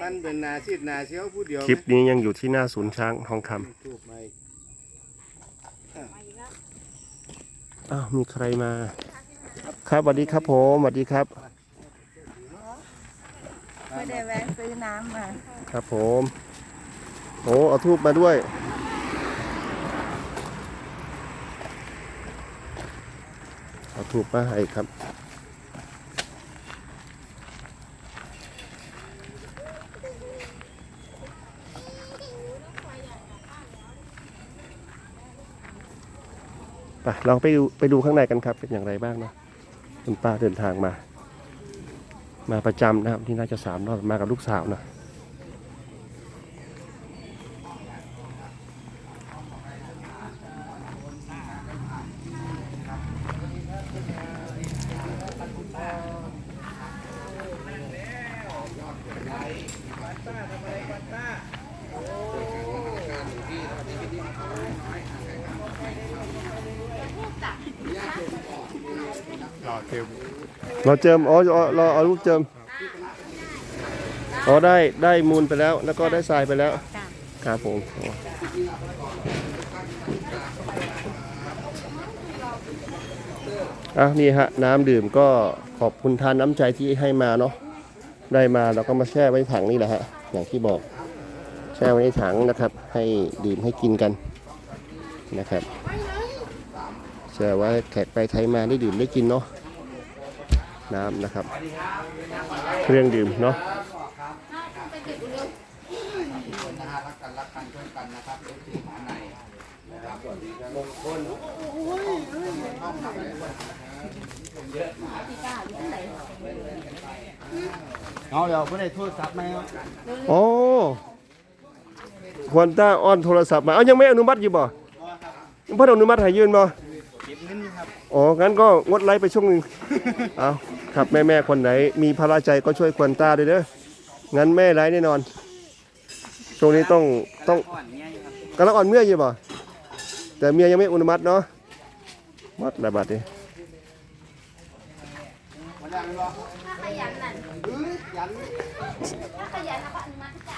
ปั้นเป็นนาซีดนาเชียวผู้เดียวคลิปนี้ยังอยู่ที่หน้าศูนย์ช้างทองคำถูกไหมอ้าวมีใครมา ครับสวัสดีครับผมสวัสดีครับ ไม่ได้แวะซื้อน้ำมาครับผมโอ้เอาทูบมาด้วย เอาทูบมาให้ครับ ไปเราไปดูไปดูข้างในกันครับ เป็นอย่างไรบ้างนะคุณป้าเดินทางมา มาประจำนะครับที่น่าจะสามรอบมากับลูกสาวนะ เต็มเราเจิมอ๋ออ๋อเราเอาลูกเจิมอ๋อได้ได้มูลไปแล้ว แล้วก็ได้ทรายไปแล้วจ้ะครับผมอ๋ออะนี่ฮะน้ำดื่มก็ขอบคุณทานน้ำใจที่ให้มาเนาะได้มาเราก็มาแช่ไว้ถังนี่แหละฮะอย่างที่บอกแช่ไว้ในถังนะครับ ให้ดื่มให้กินกันนะครับแช่ไว้แขกไปไทยมาได้ดื่มได้กินเนาะ น้ำนะครับ เครื่องดื่มเนาะเอาเดี๋ยวเพื่อนโทรศัพท์ไหมครับโอ้ควอนต้าออนโทรศัพท์มา เอายังไม่อนุมัติอยู่บ่ยังพ่ออนุมัติให้ยืนบ่อยู่ครับอ๋อ งั้นก็งดไลฟ์ไปช่วงหนึ่งเอา ครับแม่แม่ๆคนไหน มีภาระใจก็ช่วยควอนต้าด้วยเด้องั้นแม่ไลฟ์แน่นอน ช่วงนี้ต้องต้องอ่อนเนี่ยอยู่ครับกำลังอ่อนเมียอยู่บ่แต่เมียยังไม่อนุมัติเนาะมัดระบาดดิวันยังรอถ้าขยันนั่นยันถ้าขยันแล้วก็อนุมัติจ้ะ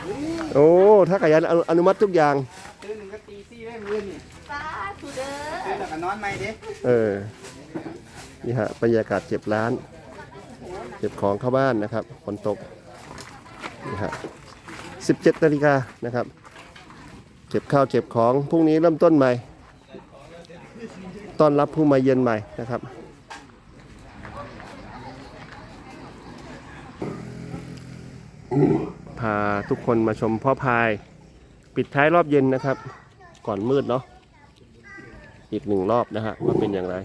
โอ้ถ้าขยันอนุอนุมัติทุกอย่างตื่นหนึ่งก็ตีสี่ได้มื้อนี่ป้าทูเด้อตื่นแล้วก็นอนใหม่เด้เออนี่ฮะบรรยากาศเก็บร้าน เก็บของเข้าบ้านนะครับฝนตกนี่ฮะ17นาฬิกานะครับ เก็บข้าวเก็บของพรุ่งนี้เริ่มต้นใหม่ต้อนรับผู้มาเยือนใหม่นะครับ พาทุกคนมาชมพ่อพาย ปิดท้ายรอบเย็นนะครับ ก่อนมืดเนาะอีกหนึ่งรอบนะฮะว่าเป็นอย่างไร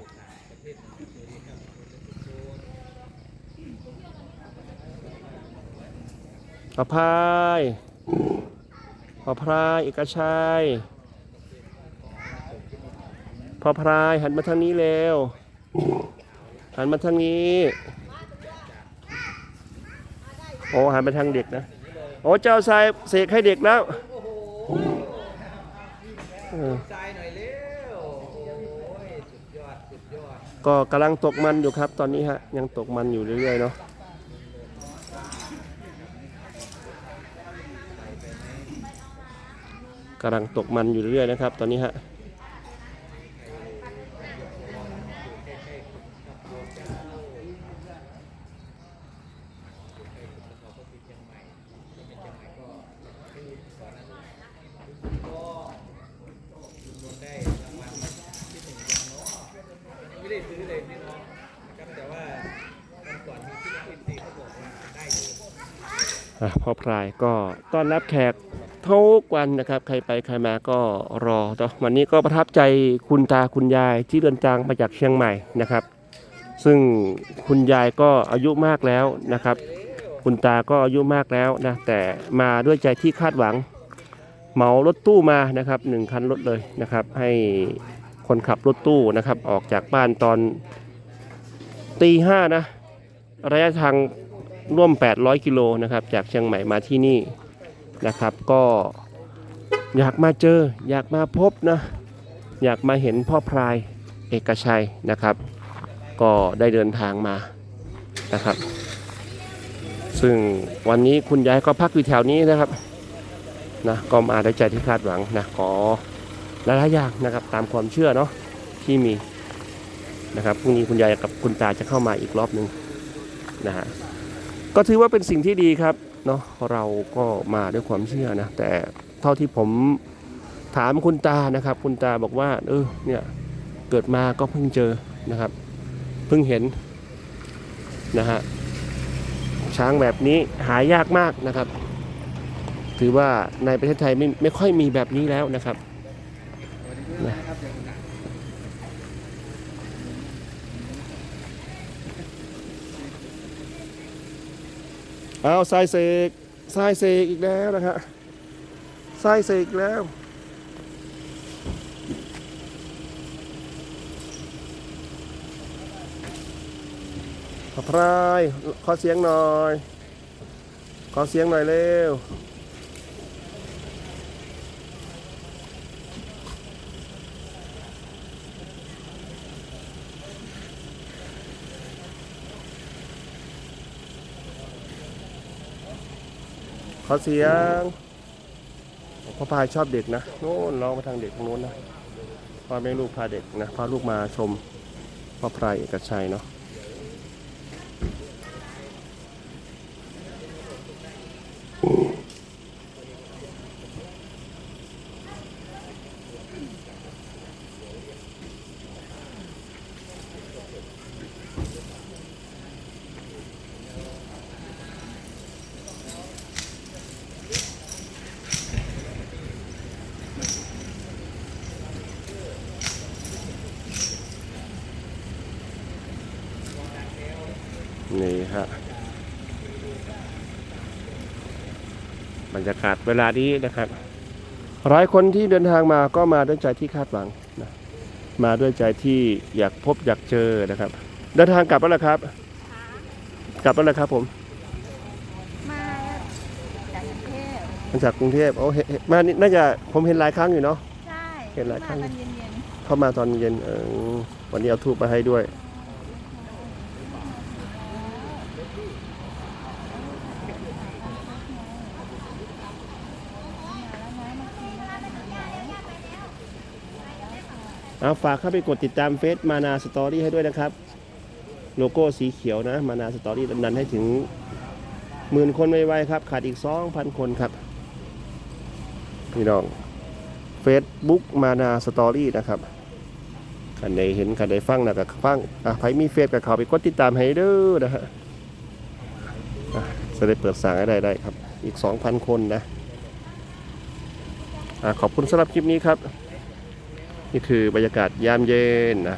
พระพายพระพายเอกชัยพระพายหันมาทางนี้เร็วหันมาทางนี้โอ้หันไปทางเด็กนะโอ้เจ้าชายเสกให้เด็กแล้วก็กำลังตกมันอยู่ครับ ตอนนี้ฮะยังตกมันอยู่เรื่อยๆเนาะ กำลังตกมันอยู่เรื่อยๆนะครับ ตอนนี้ฮะพ่อพรายก็ต้อนรับแขก ทุกวันนะครับ ใครไปใครมาก็รอเนาะวันนี้ก็ประทับใจคุณตาคุณยายที่เดินทางมาจากเชียงใหม่นะครับ ซึ่งคุณยายก็อายุมากแล้วนะครับ คุณตาก็อายุมากแล้วนะแต่มาด้วยใจที่คาดหวังเหมารถตู้มานะครับหนึ่งคันรถเลยนะครับ ให้คนขับรถตู้นะครับ ออกจากบ้านตอนตีห้านะระยะทางร่วม 800 กิโลนะครับ จากเชียงใหม่มาที่นี่ นะครับ ก็อยากมาเจอ อยากมาพบนะอยากมาเห็นพ่อพรายเอกชัยนะครับ ก็ได้เดินทางมานะครับ ซึ่งวันนี้คุณยายก็พักอยู่แถวนี้นะครับนะก็มาได้ใจที่คาดหวังนะขอหลายๆอย่างนะครับตามความเชื่อเนาะที่มีนะครับพรุ่งนี้คุณยายกับคุณตาจะเข้ามาอีกรอบหนึ่งนะฮะก็ถือว่าเป็นสิ่งที่ดีครับ เนาะเราก็มาด้วยความเชื่อนะแต่เท่าที่ผมถามคุณตานะครับ คุณตาบอกว่า เออเนี่ยเกิดมาก็เพิ่งเจอนะครับ เพิ่งเห็นนะฮะช้างแบบนี้หายากมากนะครับ ถือว่าในประเทศไทยไม่ไม่ค่อยมีแบบนี้แล้วนะครับ เอาทรายเสกทรายเสกอีกแล้วนะครับทรายเสกอีกแล้ว ขอพรายขอเสียงหน่อย ขอเสียงหน่อยเร็ว ขอเสียงพ่อพายชอบเด็กนะโน่นร้องมาทางเด็กทางโน้นนะพ่อแม่ลูกพาเด็กนะพาลูกมาชมพ่อพรายเอกชัยเนาะ นี่ฮะ บรรยากาศเวลานี้นะครับหลายคนที่เดินทางมาก็มาด้วยใจที่คาดหวังนะมาด้วยใจที่อยากพบอยากเจอนะครับ เดินทางกลับแล้วเหรอครับ กลับแล้วเหรอครับผม มาจากกรุงเทพมาจากกรุงเทพโอ้เห็นเห็นมานี่น่าจะผมเห็นหลายครั้งอยู่เนาะ ใช่เห็นหลายครั้ง มาตอนเย็นเข้ามาตอนเย็นเออวันนี้เอาทูบมาให้ด้วย เอาฝากเข้าไปกดติดตามเฟซมานาสตอรี่ให้ด้วยนะครับ โลโก้สีเขียวนะ มานาสตอรี่ดันให้ถึงหมื่นคนไวๆครับ ขาดอีก2,000คนครับ พี่น้อง Facebook มานาสตอรี่นะครับคันใดเห็นคันใดฟังนะกับฟังอะใครมีเฟซกับเขาไปกดติดตามให้เด้อนะฮะอะจะได้เปิดสั่งให้ได้ได้ครับ อีก 2,000 คนนะอะขอบคุณสำหรับคลิปนี้ครับ นี่คือบรรยากาศยามเย็นนะ